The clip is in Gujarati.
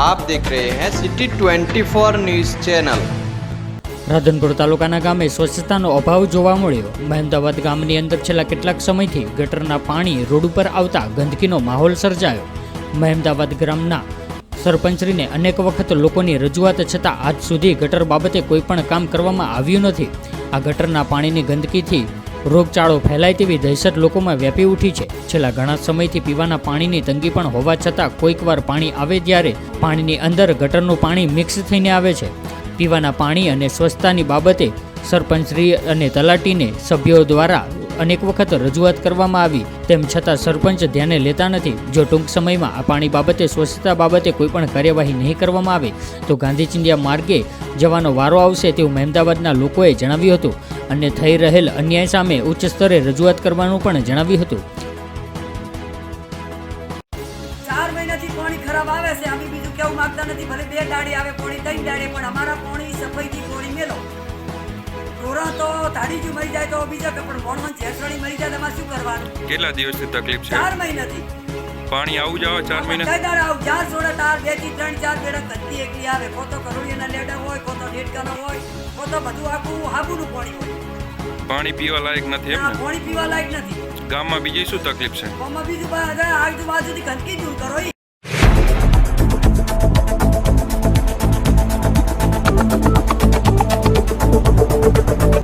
आप देख रहे हैं सिटी 24 न्यूज चैनल રાધનપુર તાલુકાના ગામે સ્વચ્છતાનો અભાવ જોવા મળ્યો મહેમદાવાદ ગામની અંદર છેલ્લા કેટલાક સમયથી ગટરના પાણી રોડ ઉપર આવતા ગંદકીનો માહોલ સર્જાયો મહેમદાવાદ ગ્રામના સરપંચશ્રીને અનેક વખત લોકોની રજૂઆત છતાં આજ સુધી ગટર બાબતે કોઈ પણ કામ કરવામાં આવ્યું નથી આ ગટરના પાણીની ગંદકીથી રોગચાળો ફેલાય તેવી દહેશત લોકોમાં વ્યાપી ઉઠી છે. છેલ્લા ઘણા સમયથી પીવાના પાણીની તંગી પણ હોવા છતાં કોઈકવાર પાણી આવે ત્યારે પાણીની અંદર ગટરનું પાણી મિક્સ થઈને આવે છે. પીવાના પાણી અને સ્વચ્છતાની બાબતે સરપંચશ્રી અને તલાટીને સભ્યો દ્વારા અનેક વખત રજૂઆત કરવામાં આવી, તેમ છતાં સરપંચ ધ્યાને લેતા નથી. જો ટૂંક સમયમાં આ પાણી બાબતે, સ્વચ્છતા બાબતે કોઈ પણ કાર્યવાહી નહીં કરવામાં આવે, તો ગાંધી ચિંડિયા માર્ગે જવાનો વારો આવશે તેવું મહેમદાવાદના લોકોએ જણાવ્યું હતું. અને થઈ રહેલ અન્યાય સામે ઉચ્ચ સ્તરે રજૂઆત કરવાનું પણ જણાવ્યું હતું. બે દાડે આવે, પોણી ત્રણ દાડે પણ અમારા પોણી સફાઈથી પાણી મેલો. તો તાળી જ મરી જાય તો બીજો પણ વણવણ જેસરણી મરી જાય તો શું કરવાનું? કેટલા દિવસથી તકલીફ છે? ચાર મહિનાથી. પાણી આવું જાવ ચાર મહિના? કદાર આવું ચાર સોડા તાર બેથી ત્રણ ચાર બેડા કત્તી એકલી આવે. કો તો કરોડિયાના લેડા હોય કોતો ડેટકાનો હોય કોતો બધું આખું હાબુનું પાણી હોય. પાણી પીવા લાયક નથી એમ પાણી પીવા લાયક નથી. ગામમાં બીજી શું તકલીફ છે? ગામમાં બીજું બધા આજુબાજુથી ગંદકી દૂર કરો